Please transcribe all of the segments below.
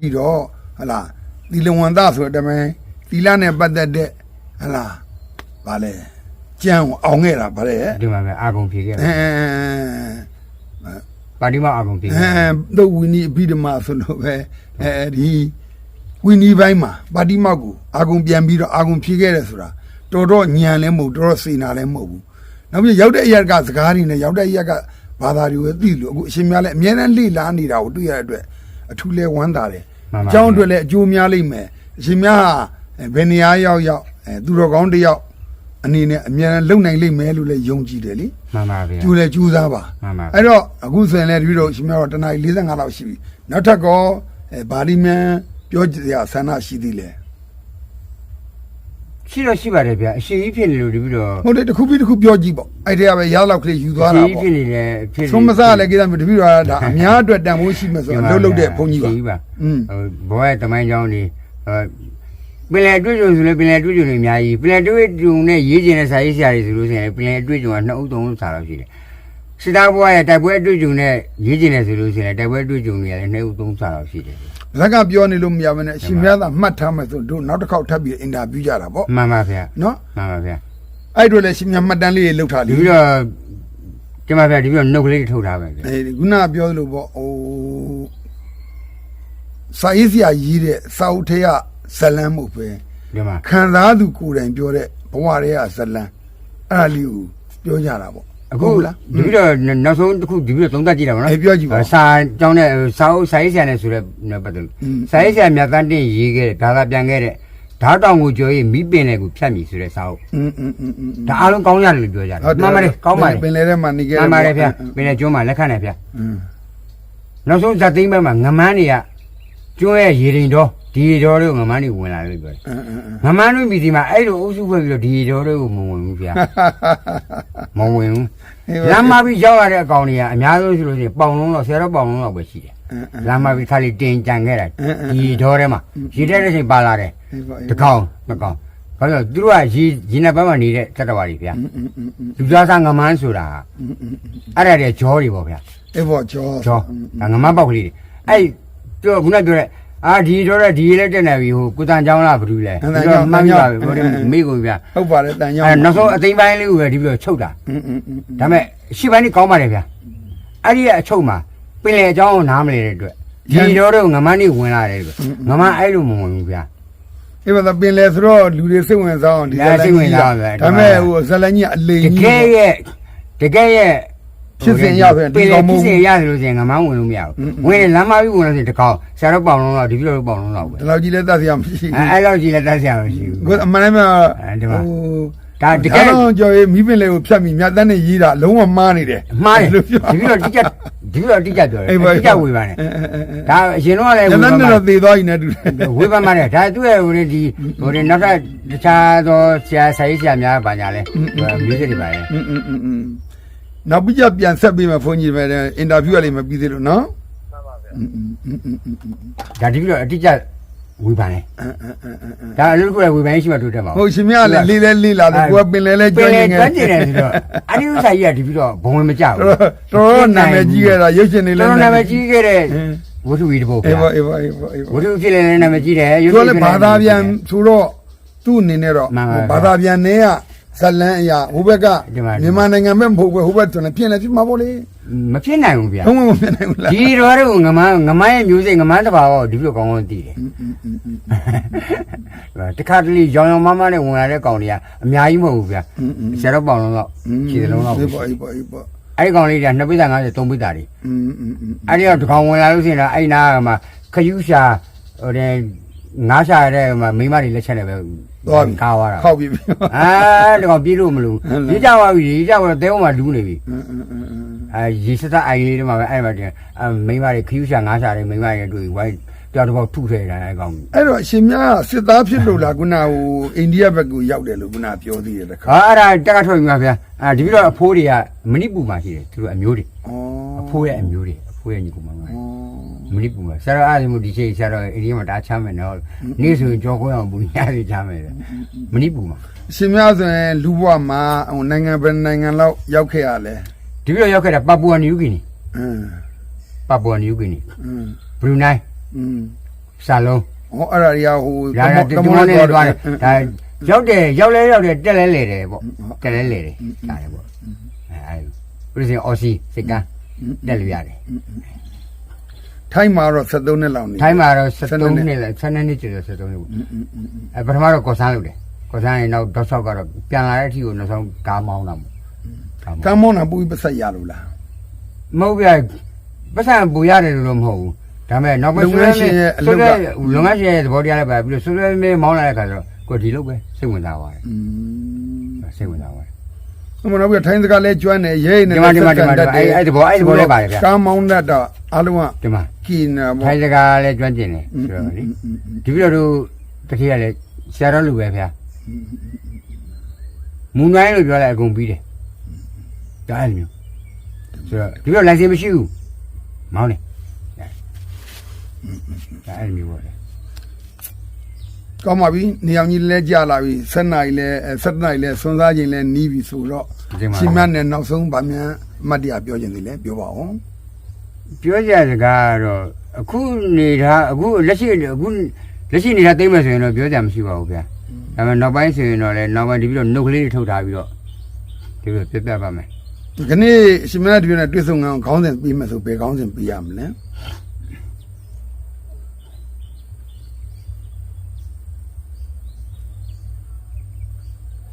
ပြီးတော့ဟလာသီလဝန်သားဆိုတဲ့အတိုင်းသီလနဲ့ပတ်သက်တဲ့ဟလာဗာလဲကြံကိုအောင်ခဲ့တာဗာလဲဒီမှာပဲအာဂုံဖြေခဲ့အဲပါတီမအာဂုံဖြေအဲခဲ့တော့ဝီနီအဘိဓမ္မာဆိုလို့ပဲအဲဒီဝီနီပိုင်းမှာပါတိမောက်ကိုအာဂုံပြန်ပြီးတော့အာဂုံဖြေခဲ့တယ်ဆိုတာတော်တော်ညံလဲမဟုတ်တော်တော်စေနာလဲမဟုတ်ဘူးနောက်ပြီးရောက်တဲ့အရက်ကစကားတွေနဲ့ရောက်တဲ့အရက်ကဘာသာတွေပဲသိလို့အခုအရှင်များလည်းအများနဲ့လေ့လာနေတာကိုတွေ့ရတဲ့အတွက် အထူးလဲဝမ်းသာတယ်မှန်ပါအကြောင်းအတွက်လည်းအကျိုးများလိမ့်မယ်အရှင်များဟာအဲဘယ်နေရာရောက်ရောက်အဲသူတော်ကောင်းတစ်ယောက်အနေနဲ့အများနဲ့လုံနိုင်လိမ့်မယ်လို့လည်းယုံကြည်တယ်လေမှန်ပါဗျာကျူလည်းကျူးစားပါမှန်ပါအဲ့တော့အခုဆိုရင်လည်းတပည့်တော်ရှင်များတော့တနား45လောက်ရှိပြီနောက်ထပ်ကောအဲဗာလီမန်ပြောကြရဆန္ဒရှိသေးလဲ ရှိတော့ရှိပါတယ်ဗျာအရှိကြီးဖြစ်နေလို့ဒီပြီးတော့ဟုတ်တယ်တစ်ခုပြီးတစ်ခုပြောကြည့်ပေါ့အဲ့ဒီကပဲရလောက်ကလေးယူသွားအတာရှိကြီးပေါ့ဖြစ်နေတယ်ဖြစ်နေသုံးမစားလည်းကိစ္စမျိုးတပည့်တော်ကဒါအများအတွက်တန်ဖိုးရှိမယ်ဆိုတော့လှုပ်လှုပ်တဲ့ဘုန်းကြီးပါပါอืมဟိုဘောရဲ့တမိုင်းကြောင်းနေဟိုပင်လယ်တွေ့ကြုံဆိုလဲပင်လယ်တွေ့ကြုံနေအများကြီးပင်လယ်တွေ့ကြုံနဲ့ရေးကျင်တဲ့စာရေးဆရာတွေဆိုလို့ရှိရင်ပင်လယ်တွေ့ကြုံကနှစ်ဦးသုံးဦးစာလောက်ရှိတယ် စစ်သားဘွားရဲ့တိုက်ပွဲတွေ့ကြုံနဲ့ရေးကျင်တယ်ဆိုလို့ရှိရင်တိုက်ပွဲတွေ့ကြုံတွေလည်းနှစ်ဦးသုံးစာလောက်ရှိတယ်ဇက်ကပြောနေလို့မရဘဲနဲ့အရှင်များသာမှတ်ထားမယ်ဆိုတို့နောက်တစ်ခေါက်ထပ်ပြီးအင်တာဗျူးကြတာပေါ့မှန်ပါဗျာနော်မှန်ပါဗျာအဲ့တို့လည်းရှင်များမှတ်တမ်းလေးတွေလုပ်ထားဒီလေပြီးတော့ကျမဗျာဒီပြီးတော့နှုတ်ကလေးတွေထုတ်ထားပါဗျာအဲခုနကပြောသလိုပေါ့ဟိုစာရေးဆရာရေးတဲ့စာအုပ်ထဲကဇလန်းမှုပဲဒီမှာခံစားသူကိုယ်တိုင်ပြောတဲ့ဘဝတွေကဇလန်းအဲ့ဒါလေးကိုပြောကြတာပေါ့ အခု ဟုတ်လား ဒီပြီးတော့နောက်ဆုံးတစ်ခုဒီပြီးတော့သုံးသပ်ကြည့်တာပါနော် အေးပြောကြည့်ပါ စာကြောင်းနဲ့စာအုပ်စာရေးဆရာနဲ့ဆိုတဲ့ပတ်သက်လို့ อืม စာရေးဆရာမြတ်တန်းတင်ရေးခဲ့တဲ့ဒါသာပြန်ခဲ့တဲ့ဓာတ်တောင်ကိုကျော်ရေးမိပင်လေကိုဖြတ်မိဆိုတဲ့စာအုပ် อืมอืมอืมอืม ဒါအားလုံးကောင်းရတယ်လို့ပြောကြတယ်မှန်ပါတယ်ကောင်းပါတယ် ပင်လေထဲမှာနေခဲ့ မှန်ပါတယ်ဗျာ อืม ပင်လေကျွန်းမှာလက်ခံတယ်ဗျာ อืม နောက်ဆုံးဇာသိမ်းဘက်မှာငမန်းတွေကကျွန်းရဲ့ရေရင်တော်ဒီရေတော်တွေကိုငမန်းတွေဝင်လာလို့ပြောတယ် อืมอืมอืม ငမန်းတို့ပြည်စီမှာအဲ့လိုအုပ်စုဖွဲ့ပြီးတော့ဒီရေတော်တွေကိုမဝင်ဘူးဗျာမဝင်ဘူး လမ်းမပြီးရောက်ရတဲ့အကောင်တွေကအများဆုံးရှိလို့ရှိရင်ပေါင်လုံးတော့ဆယ်တော့ပေါင်လုံးတော့ပဲရှိတယ်လမ်းမပြီးခါလေးတင်ကြံခဲ့တာဒီတော့ထဲမှာရေတက်တဲ့အချိန်ပါလာတယ်တကောင်နှစ်ကောင်ဘာလို့သူတို့ကရေရေနဘက်မှာနေတဲ့တတ္တဝါတွေဗျာလူသားစားငမန်းဆိုတာအဲ့ဒါတွေကြောတွေပေါ့ဗျာအေးပေါ့ကြောကြောငမန်းပေါက်ကလေးတွေအဲ့သူကခုနပြောတဲ့ အာဒီတော့တဲ့ဒီလည်းတက်နေပြီဟိုကုတန်ချောင်းလားဘာလို့လဲတန်ချောင်းမှန်ပြပါဘူးမိကုန်ဗျာဟုတ်ပါတယ်တန်ချောင်းအဲနောက်ဆုံးအသိပိုင်းလေးကိုပဲဒီပြီးတော့ချုပ်တာဒါမဲ့ရှစ်ပိုင်းလေးကောင်းပါတယ်ဗျာအဲ့ဒီကအချုပ်မှာပင်လေအကြောင်းကိုနားမလဲတဲ့အတွက်ဒီတော့တော့ငမန်းနေဝင်လာတယ်ငမန်းအဲ့လိုမဝင်ဘူးဗျာဒီမှာပင်လေဆိုတော့လူတွေစိတ်ဝင်စားအောင်ဒီဇာတ်လမ်းကြီးဒါမဲ့ဟိုဇာတ်လမ်းကြီးအလိန်ကြီးတကယ်ရဲ့တကယ်ရဲ့ ဖြစ်စဉ်ရပြန်ဒီကောင်မဟုတ်ဘူးဖြစ်စဉ်ရတယ်လို့ဆိုရင်ငမန်းဝင်လို့မရဘူးဝင်လမ်းမပြီးဝင်လို့ဆိုရင်တကောင်ဆရာတော့ပေါင်လုံးတော့ဒီပြတော့ပေါင်လုံးတော့ပဲဒီလောက်ကြီးလဲတတ်စရာမရှိဘူးအဲလောက်ကြီးလဲတတ်စရာမရှိဘူးကိုအမှန်တမ်းမှာဟိုဒါတကယ်တော့ကြော်ရေးမိပင်လေးကိုဖြတ်ပြီးမြတ်တန်းနဲ့ရေးတာလုံးဝမှားနေတယ်မှားတယ်လို့ပြောဒီလိုတိကျဒီလိုတိကျပြောတယ်တိကျဝေပါနဲ့ဒါအရင်တော့လည်းဝေပါနဲ့တော့သေသွားပြီနဲ့တူတယ်ဝေပါမှာနဲ့ဒါသူ့ရဲ့ဟိုလေဒီဟိုလေနောက်ထပ်တခြားသောဆရာဆရာကြီးဆရာများပါညာလဲမျိုးစစ်တွေပါလေ နောက်ပြီးကြပြန်ဆက်ပေးမယ်ဘုန်းကြီးတွေအင်တာဗျူးရလိမ့်မယ်ပြီးသေးလို့နော်မှန်ပါဗျာဒါဒီပြီးတော့အတိအကျဝေဖန်တယ်ဒါအလုပ်တစ်ခုလည်းဝေဖန်ရှိမှတို့တက်မှာဟုတ်ရှင်မြလည်းလေးလဲလေးလာတယ်ကိုကပင်လဲလဲကျွမ်းနေငယ်ပင်လဲကျွမ်းနေတယ်ဆိုတော့အဒီဥစ္စာကြီးကဒီပြီးတော့ဘုံဝင်မကြဘူးတော်တော်နာမည်ကြီးခဲ့တာရုပ်ရှင်တွေလည်းတော်တော်နာမည်ကြီးခဲ့တဲ့ဝတ္ထုကြီးတပုတ်အေးပါအေးပါအေးပါအေးပါဝတ္ထုဖြစ်လည်းနာမည်ကြီးတယ်ရုပ်ရှင်လည်းဘာသာပြန်ဆိုတော့သူ့အနေနဲ့တော့ဘာသာပြန်နဲ့က ဇလန်းအရာဟိုဘက်ကမြန်မာနိုင်ငံမဲ့မဟုတ်ဘူးဟိုဘက်တွင်ပြင်လည်းဖြစ်မှာပေါ့လေမဖြစ်နိုင်ဘူးဗျာဘုံမဖြစ်နိုင်ဘူးလားဒီတော်တို့ငမန်းငမန်းရဲ့မျိုးစိတ်ငမန်းတဘာတော့ဒီလိုကောင်းကောင်းသိတယ်တခါတလေရောင်ရောင်မမနဲ့ဝင်ရတဲ့ကောင်တွေကအများကြီးမဟုတ်ဘူးဗျာဆရာတော်ပေါင်လုံးတော့ခြေလုံးတော့ပေါ့ပေါ့ပေါ့အဲ့ဒီကောင်လေးက2ပိဿ50 3ပိဿတွေအဲ့ဒီတော့တကောင်ဝင်လာလို့ရှိရင်တော့အဲ့နာကမှခယူးရှာဟိုတဲ့ နားရှာရတဲ့မှာမိမတွေလက်ချက်နဲ့ပဲသွားပြီကားသွားတာခောက်ပြီအာဒီကောင်ပြေးလို့မလို့ရေးကြပါပြီရေးကြပါတော့တဲအောင်မှာလူးနေပြီအဲရေစတဲ့အိုင်လေးတွေမှာပဲအဲ့မှာတင်အမိမတွေခရူးရှာငါးရှာတွေမိမတွေတွေ့ဝိုင်းကြောက်တော့ထုထဲတာအဲ့ကောင်အဲ့တော့အရှင်မြတ်စစ်သားဖြစ်လို့လားခုနဟိုအိန္ဒိယဘက်ကိုရောက်တယ်လို့ခုနပြောသေးတယ်တခါဟာအဲ့ဒါတက်ကထွက်ပြီပါဗျာအာဒီပြီးတော့အဖိုးတွေကမဏိပူမှာရှိတယ်သူတို့အမျိုးတွေအဖိုးရဲ့အမျိုးတွေအဖိုးရဲ့ညီကောင်မတွေ မလိပူမှာဆရာအားလည်းမဒီချိန်ဆရာတော့အရင်မှတားချမယ်နော်နေ့ဆိုရင်ကြောခွဲအောင်ဘူးညနေချမယ်မလိပူမှာရှင်မဆိုရင်လူဘွားမှာဟိုနိုင်ငံပဲနိုင်ငံလောက်ရောက်ခဲ့ရလဲဒီလိုရောက်ခဲ့တာပါပူဝါနယူဂီနီအင်းပါပူဝါနယူဂီနီအင်းဘရူနိုင်းအင်းဆာလုံးဟောအဲ့ဒါတွေကဟိုကမ္ဘောဒီးယားသွားတယ်ဒါရောက်တယ်ရောက်လဲရောက်တယ်တက်လဲလဲတယ်ပေါ့တက်လဲလဲတယ်ဒါလည်းပေါ့အဲအဲ့ဒါပြည့်စင်အော်စီစိတ်ကန်းတက်လို့ရတယ် ထိုင်းမှာတော့73နှစ်လောက်နေထိုင်းမှာတော့73နှစ်လဲ7နှစ်ကျော်73နှစ်ပေါ့အဲပထမတော့ကော်ဆန်းလုပ်တယ်ကော်ဆန်းရင်တော့တော့ဆောက်ကတော့ပြန်လာတဲ့အထိကိုနောက်ဆုံးကားမောင်းတာပေါ့ကားမောင်းကမ်းမောင်းတာပူပြီးပတ်ဆက်ရလို့လားမဟုတ်ပြပတ်စံပူရတယ်လို့တော့မဟုတ်ဘူးဒါပေမဲ့နောက်ပိုင်းဆိုရယ်ဆိုရယ်လုံငန်းရှင်ရဲ့သဘောတရားလည်းပါပြီးတော့ဆိုရယ်မေးမောင်းလာတဲ့ခါကျတော့ကိုဒီလောက်ပဲစိတ်ဝင်စားသွားတယ်อืมစိတ်ဝင်စားသွားတယ် ဟိုမနောက်ပြီးထိုင်းစကားလဲကျွမ်းတယ်ရဲနေဒီမှာဒီမှာဒီမှာအဲ့အဲ့ဒီဘောအဲ့ဒီဘောလည်းပါတယ်ဗျာကမ်းမောင်းတတ်တော့အားလုံးကဒီမှာကီနာပေါ့ထိုင်စကားလည်းကျွမ်းကျင်တယ်ဆိုတော့လေဒီပြီးတော့တို့တတိယလည်းဆရာတော်လူပဲဗျာမူနိုင်လို့ပြောလိုက်အကုန်ပြီးတယ်ဒါအဲ့လိုမျိုးဆိုတော့ဒီပြီးတော့ license မရှိဘူးမောင်းနေဒါအဲ့လိုမျိုးပေါ့လေ ကောင်းပါပြီနေအောင်ကြီးလဲကြာလာပြီ7နိုင်လဲ7နိုင်လဲစွန်းစားခြင်းလဲနီးပြီဆိုတော့ဒီမှာရှင်မနဲ့နောက်ဆုံးဗာမြန်အမတ်တရားပြောခြင်းသေးလဲပြောပါဦးပြောကြစကားကတော့အခုနေတာအခုလက်ရှိအခုလက်ရှိနေတာသိမ့်မယ်ဆိုရင်တော့ပြောကြမရှိပါဘူးဗျာဒါပေမဲ့နောက်ပိုင်းဆိုရင်တော့လေနောက်ပိုင်းဒီပြီးတော့နှုတ်ကလေးတွေထုတ်ထားပြီးတော့ဒီလိုပြပြပါမယ်ဒီနေ့ရှင်မနဲ့တပြည့်နဲ့တွေ့ဆုံငန်းခေါင်းစဉ်ပြီးမှဆိုဘယ်ခေါင်းစဉ်ပြီးရမလဲ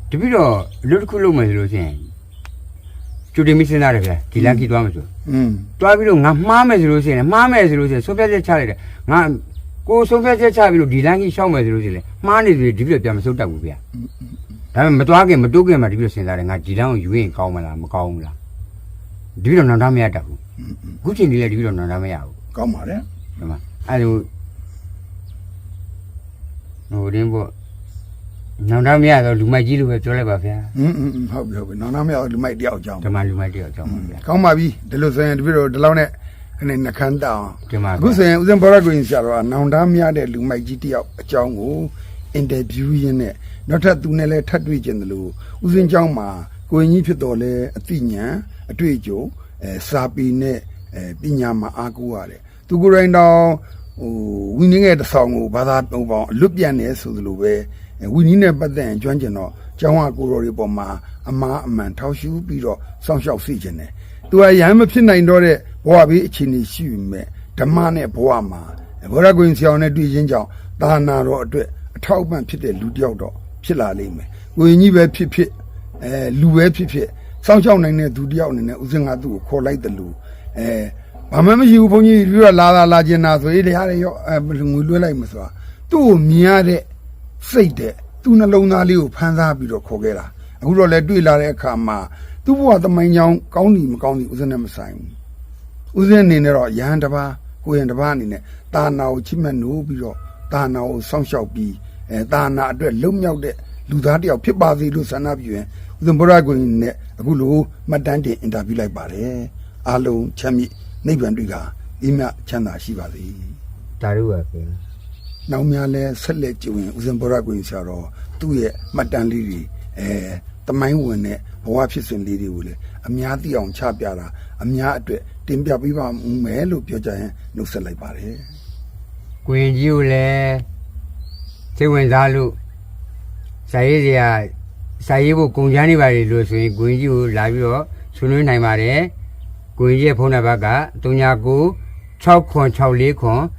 တပြီးတော့အလုပ်တစ်ခုလုပ်မယ်ဆိုလို့ရှိရင်ကျူတင်မီစဉ်းစားတယ်ဗျာဒီလန်ကီသွားမယ်ဆိုอืมတွားပြီးတော့ငါမှားမယ်ဆိုလို့ရှိရင်မှားမယ်ဆိုလို့ရှိရင်ဆုံးဖြတ်ချက်ချလိုက်တယ်ငါကိုဆုံးဖြတ်ချက်ချပြီးတော့ဒီလန်ကီရှောက်မယ်ဆိုလို့ရှိရင်မှားနေပြီဒီပြီးတော့ပြန်မစုတ်တတ်ဘူးဗျာဒါပေမဲ့မတွားခင်မတိုးခင်မှာဒီပြီးတော့စဉ်းစားတယ်ငါဒီလန်ကိုယူရင်ကောင်းမလားမကောင်းဘူးလားဒီပြီးတော့နောက်သားမရတတ်ဘူးအခုချိန်ဒီလေဒီပြီးတော့နောက်သားမရဘူးကောင်းပါတယ်ဒီမှာအဲ့လိုဟိုရင်းပေါ့ နောင်တမရတော့လူမိုက်ကြီးလို့ပဲပြောလိုက်ပါဗျာอืมဟုတ်ပြီဟုတ်ပြီနောက်နောက်မရဘူးလူမိုက်တယောက်အကြောင်းဓမ္မလူမိုက်တယောက်ကြောင့်ပါဗျာကောင်းပါပြီဒီလိုဆိုရင်တပည့်တော်ဒီလောက်နဲ့အနေနှခမ်းတောင်းဒီမှာအခုဆိုရင်ဦးဇင်ဘောရဂွင်ဆရာတော်ကနောင်တမရတဲ့လူမိုက်ကြီးတယောက်အကြောင်းကိုအင်တာဗျူးရင်းနဲ့နောက်ထပ်သူနဲ့လည်းထပ်တွေ့ကျင်တယ်လို့ဦးဇင်ကျောင်းမှာကိုရင်ကြီးဖြစ်တော်လဲအသိဉာဏ်အတွေ့အကြုံအဲစာပေနဲ့အဲပညာမှာအားကိုးရတယ်သူကိုယ်တိုင်တောင်ဟိုဝင်းငယ်တဆောင်ကိုဘာသာပုံပေါင်းအလွတ်ပြန်နေဆိုသလိုပဲ ဝင်းကြီးနဲ့ပတ်သက်ရင်ကျွမ်းကျင်တော့ကျောင်းဝကိုတော်တွေပေါ်မှာအမားအမှန်ထောက်ရှုပြီးတော့စောင့်ရှောက်စီခြင်းတယ်သူကရဟန်းမဖြစ်နိုင်တော့တဲ့ဘဝဘေးအခြေအနေရှိပြီမဲ့ဓမ္မနဲ့ဘဝမှာဘောရကွင်ဆရာနဲ့တွေ့ချင်းကြောင့်သာနာတော်အတွက်အထောက်အပံ့ဖြစ်တဲ့လူတစ်ယောက်တော့ဖြစ်လာလိမ့်မယ်။ကိုရင်ကြီးပဲဖြစ်ဖြစ်အဲလူပဲဖြစ်ဖြစ်စောင့်ရှောက်နိုင်တဲ့သူတစ်ယောက်အနေနဲ့ဦးစင်ကသူ့ကိုခေါ်လိုက်တယ်လို့အဲဘာမှမရှိဘူးဘုန်းကြီးပြီးတော့လာလာလာကျင်တာဆိုရေးတရားတွေရောအဲငွေလွှဲလိုက်မဆိုတာသူ့ကိုမြင်ရတဲ့ စိတ်တဲ့သူ့နှလုံးသားလေးကိုဖန်ဆားပြီးတော့ခေါ်ခဲ့တာအခုတော့လည်းတွေ့လာတဲ့အခါမှာသူ့ဘဝသမိုင်းကြောင်းကောင်းတယ်မကောင်းဘူးဦးစင်နဲ့မဆိုင်ဘူးဦးဇင်းအနေနဲ့တော့ရဟန်းတစ်ပါးကိုရင်တစ်ပါးအနေနဲ့တာနာကိုချစ်မဲ့နိုးပြီးတော့တာနာကိုစောင့်ရှောက်ပြီးအဲတာနာအတွက်လုံမြောက်တဲ့လူသားတစ်ယောက်ဖြစ်ပါစေလို့ဆန္ဒပြုရင်ဦးဇင်းဘုရားကိုရင်နဲ့အခုလိုမှတ်တမ်းတင်အင်တာဗျူးလိုက်ပါတယ်အားလုံးချမ်းမြေ့နိဗ္ဗာန်တွေ့ကအိမ်မချမ်းသာရှိပါစေဒါတို့ပါပဲ နောက်များလဲဆက်လက်ကြည့်ရင်ဦးဇင်းဘုရားကိုရင်ဆရာတော်သူ့ရဲ့မှတ်တမ်းလေးတွေအဲတမိုင်းဝင်တဲ့ဘဝဖြစ်စဉ်လေးတွေကိုလည်းအများသိအောင်ချပြတာအများအတွက်တင်ပြပေးပါမယ်လို့ပြောကြရင်နှုတ်ဆက်လိုက်ပါတယ်ကိုရင်ကြီးကိုလည်းစိတ်ဝင်စားလို့စာရေးစရာစာရေးဖို့ကုန်ချမ်းနေပါလေလို့ဆိုရင်ကိုရင်ကြီးကိုလာပြီးတော့ဆွေးနွေးနိုင်ပါတယ်ကိုရင်ကြီးရဲ့ဖုန်းနံပါတ်က39